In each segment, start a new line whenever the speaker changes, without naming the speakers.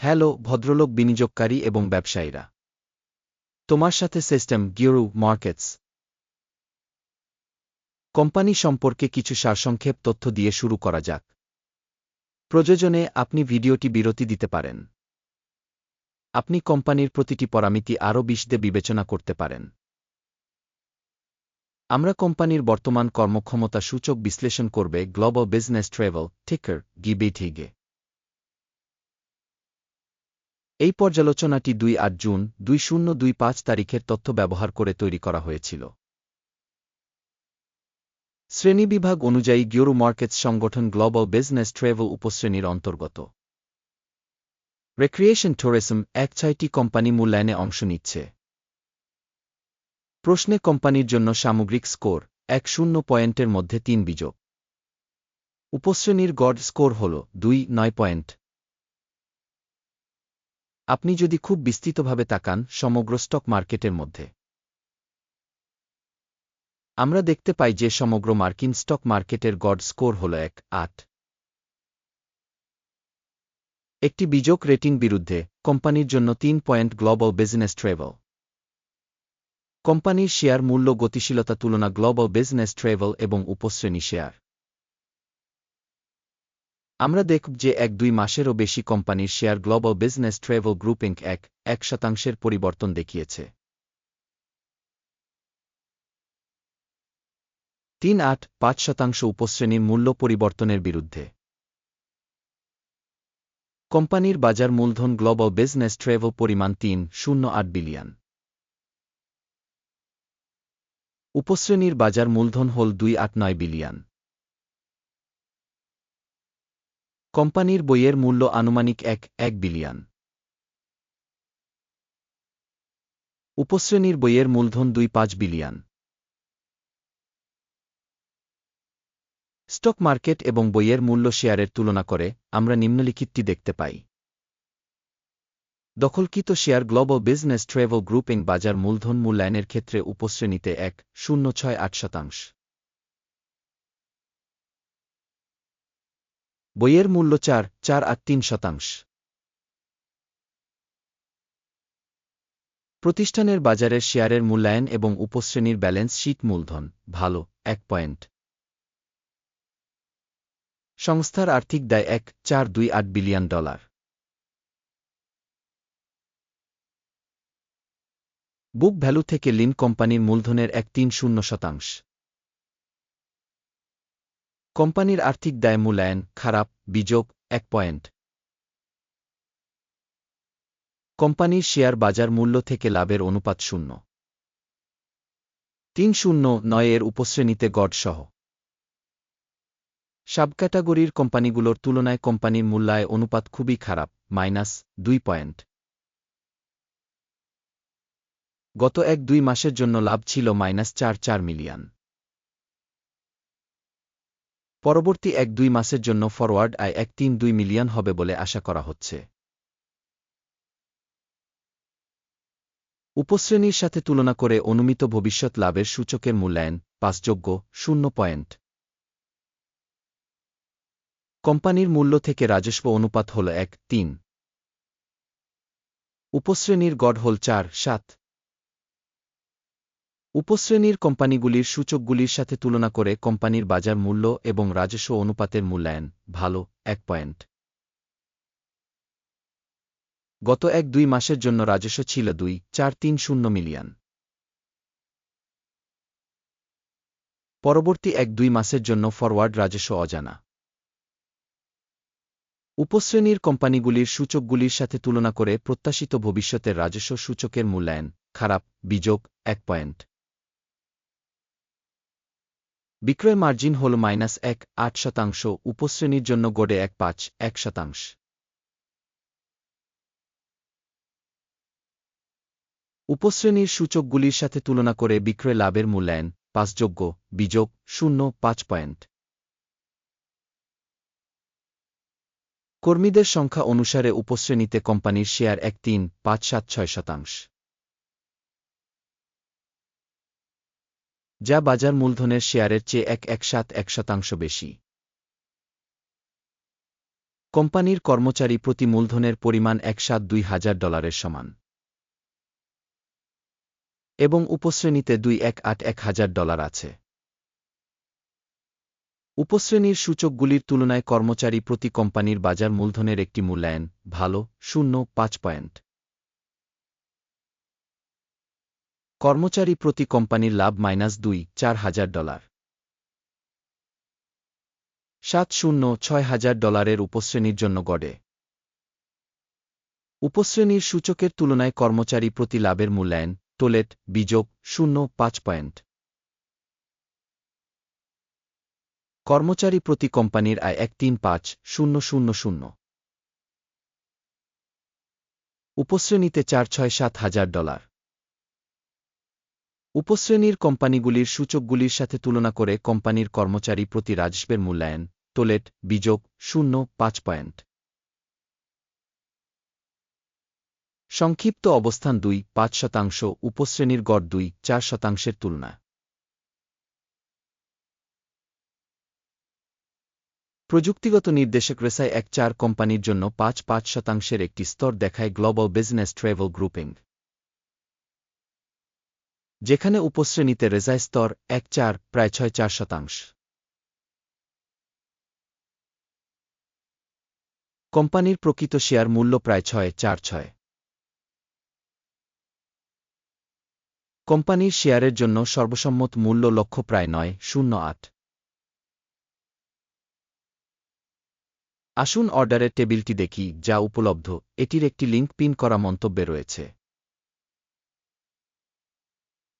Hello, ভদ্রলোক, বিনিয়োগকারী এবং ব্যবসায়ীরা। তোমার সাথে সিস্টেম গিওরু মার্কেটস। কোম্পানি সম্পর্কে কিছু সারসংক্ষেপ তথ্য দিয়ে শুরু করা যাক। প্রয়োজনে আপনি ভিডিওটি বিরতি দিতে পারেন। আপনি কোম্পানির প্রতিটি পরামিতি আরও বিশদে বিবেচনা করতে পারেন। আমরা কোম্পানির বর্তমান কর্মক্ষমতা সূচক বিশ্লেষণ করবে গ্লোবাল বিজনেস ট্রেভেল ঠিকার গিবিঠিগে এই পর্যালোচনাটি দুই আট জুন, দুই শূন্য, দুই পাঁচ তারিখের তথ্য ব্যবহার করে তৈরি করা হয়েছিল। শ্রেণীবিভাগ অনুযায়ী গিওরু মার্কেটস সংগঠন গ্লোবাল বিজনেস ট্রেভেল উপশ্রেণীর অন্তর্গত। রেক্রিয়েশন ট্যুরিজম এক ছয়টি কোম্পানি মূল্যায়নে অংশ নিচ্ছে। প্রশ্নে কোম্পানির জন্য সামগ্রিক স্কোর এক শূন্য পয়েন্টের মধ্যে তিন বিযোগ উপশ্রেণীর গড় স্কোর হল দুই, নয় পয়েন্ট। আপনি যদি খুব বিস্তৃতভাবে তাকান সমগ্র স্টক মার্কেটের মধ্যে। আমরা দেখতে পাই যে সমগ্র মার্কিন স্টক মার্কেটের গড স্কোর হল এক, আট। একটি বিযোগ রেটিং বিরুদ্ধে কোম্পানির জন্য তিন পয়েন্ট গ্লোবাল বিজনেস ট্রেভেল। কোম্পানির শেয়ার মূল্য গতিশীলতা তুলনা গ্লোবাল বিজনেস ট্রেভেল এবং উপশ্রেণী শেয়ার। আমরা দেখব যে এক দুই মাসেরও বেশি কোম্পানির share global business travel grouping এক এক শতাংশের পরিবর্তন দেখিয়েছে। তিন আট পাঁচ শতাংশ উপশ্রেণীর মূল্য পরিবর্তনের বিরুদ্ধে। কোম্পানির বাজার মূলধন গ্লোবাল বিজনেস ট্রেভেল পরিমাণ তিন, শূন্য আট বিলিয়ন। উপশ্রেণীর বাজার মূলধন হল দুই আট নয় বিলিয়ন। কোম্পানির বইয়ের মূল্য আনুমানিক এক এক বিলিয়ন। উপশ্রেণীর বইয়ের মূলধন দুই পাঁচ বিলিয়ন। স্টক মার্কেট এবং বইয়ের মূল্য শেয়ারের তুলনা করে আমরা নিম্নলিখিতটি দেখতে পাই। দখলকৃত share global business travel grouping বাজার মূলধন মূল্যায়নের ক্ষেত্রে উপশ্রেণীতে এক, শূন্য ছয় আট শতাংশ। বইয়ের মূল্য চার চার আট তিন শতাংশ। প্রতিষ্ঠানের বাজারের শেয়ারের মূল্যায়ন এবং উপশ্রেণীর ব্যালেন্স শীট মূলধন, ভালো, এক পয়েন্ট। সংস্থার আর্থিক দায় এক, চার, দুই, আট বিলিয়ন ডলার। বুক ভ্যালু থেকে লিন কোম্পানির মূলধনের এক, তিন, শূন্য শতাংশ। কোম্পানির আর্থিক দায় মূল্যায়ন, খারাপ বিযোগ এক পয়েন্ট। কোম্পানির শেয়ার বাজার মূল্য থেকে লাভের অনুপাত শূন্য। তিন শূন্য নয় এর উপশ্রেণীতে গড় সহ। সাবক্যাটাগরির কোম্পানিগুলোর তুলনায় কোম্পানির মূল্যায় অনুপাত খুবই খারাপ, মাইনাস দুই পয়েন্ট। গত এক দুই মাসের জন্য লাভ ছিল মাইনাস চার চার মিলিয়ন। পরবর্তী এক দুই মাসের জন্য ফরওয়ার্ড আয় এক তিন দুই মিলিয়ন হবে বলে আশা করা হচ্ছে। উপশ্রেণীর সাথে তুলনা করে অনুমিত ভবিষ্যৎ লাভের সূচকের মূল্যায়ন পাঁচযোগ্য শূন্য পয়েন্ট। কোম্পানির মূল্য থেকে রাজস্ব অনুপাত হল এক তিন। উপশ্রেণীর গড় হল চার, সাত। উপশ্রেণীর কোম্পানিগুলির সূচকগুলির সাথে তুলনা করে কোম্পানির বাজার মূল্য এবং রাজস্ব অনুপাতের মূল্যায়ন ভালো, এক পয়েন্ট। গত এক দুই মাসের জন্য রাজস্ব ছিল দুই, চার, তিন, শূন্য মিলিয়ন। পরবর্তী এক দুই মাসের জন্য ফরওয়ার্ড রাজস্ব অজানা। উপশ্রেণীর কোম্পানিগুলির সূচকগুলির সাথে তুলনা করে প্রত্যাশিত ভবিষ্যতের রাজস্ব সূচকের মূল্যায়ন খারাপ, বিযোগ, এক পয়েন্ট। বিক্রয় মার্জিন হল মাইনাস এক, আট শতাংশ, উপশ্রেণীর জন্য গড়ে এক পাঁচ, এক শতাংশ। উপশ্রেণীর সূচকগুলির সাথে তুলনা করে বিক্রয় লাভের মূল্যায়ন পাঁচযোগ্য বিযোগ, শূন্য, পাঁচ পয়েন্ট। কর্মীদের সংখ্যা অনুসারে উপশ্রেণীতে কোম্পানির শেয়ার এক, তিন, পাঁচ, সাত, ছয় শতাংশ। যা বাজার মূলধনের শেয়ারের চেয়ে এক এক সাত এক শতাংশ বেশি। কোম্পানির কর্মচারী প্রতি মূলধনের পরিমাণ এক সাত দুই হাজার ডলারের সমান। এবং উপশ্রেণীতে দুই এক আট এক হাজার ডলার আছে। উপশ্রেণীর সূচকগুলির তুলনায় কর্মচারী প্রতি কোম্পানির বাজার মূলধনের একটি মূল্যায়ন ভালো, শূন্য, পাঁচ পয়েন্ট। কর্মচারী প্রতি কোম্পানির লাভ মাইনাস দুই, চার হাজার ডলার। সাত শূন্য, ছয় হাজার ডলারের উপশ্রেণীর জন্য গড়ে। উপশ্রেণীর সূচকের তুলনায় কর্মচারী প্রতি লাভের মূল্যায়ন টোলেট বিযোগ, শূন্য, পাঁচ পয়েন্ট। কর্মচারী প্রতি কোম্পানির আয় এক তিন পাঁচ, শূন্য শূন্য শূন্য। উপশ্রেণীতে চার ছয় সাত হাজার ডলার। উপশ্রেণীর কোম্পানিগুলির সূচকগুলির সাথে তুলনা করে কোম্পানির কর্মচারী প্রতি রাজস্বের মূল্যায়ন টোলেট বিযোগ, শূন্য, পাঁচ পয়েন্ট। সংক্ষিপ্ত অবস্থান দুই, পাঁচ শতাংশ, উপশ্রেণীর গড় দুই, চার শতাংশের তুলনা। প্রযুক্তিগত নির্দেশক রেসায় এক চার কোম্পানির জন্য পাঁচ পাঁচ শতাংশের একটি স্তর দেখায় গ্লোবাল বিজনেস ট্রেভেল গ্রুপিং যেখানে উপশ্রেণীতে রেজায় স্তর এক চার, প্রায় ছয় চার শতাংশ। কোম্পানির প্রকৃত শেয়ার মূল্য প্রায় ছয়, চার, ছয়। কোম্পানির শেয়ারের জন্য সর্বসম্মত মূল্য লক্ষ্য প্রায় নয়, শূন্য, আট। আসুন অর্ডারের টেবিলটি দেখি, যা উপলব্ধ। এটির একটি লিঙ্ক পিন করা মন্তব্যে রয়েছে।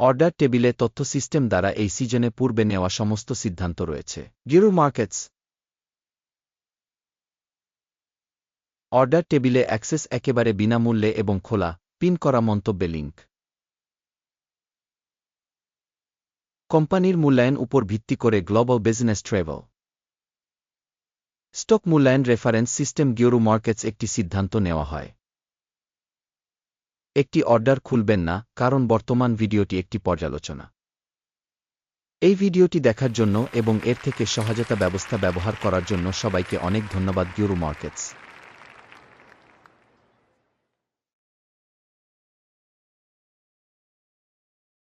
অর্ডার টেবিলে তথ্য সিস্টেম দ্বারা এই সিজনে পূর্বে নেওয়া সমস্ত সিদ্ধান্ত রয়েছে। গিরু মার্কেটস। অর্ডার টেবিলে অ্যাক্সেস একেবারে বিনামূল্যে এবং খোলা, পিন করা মন্তব্যে লিঙ্ক কোম্পানির মূল্যায়ন উপর ভিত্তি করে গ্লোবাল বিজনেস ট্রেভেল। স্টক মূল্যায়ন রেফারেন্স সিস্টেম গিওরু মার্কেটস একটি সিদ্ধান্ত নেওয়া হয়। একটি অর্ডার খুলবেন না, কারণ বর্তমান ভিডিওটি একটি পর্যালোচনা। এই ভিডিওটি দেখার জন্য এবং এর থেকে সহায়তা ব্যবস্থা ব্যবহার করার জন্য সবাইকে অনেক ধন্যবাদ ইউরো মার্কেটস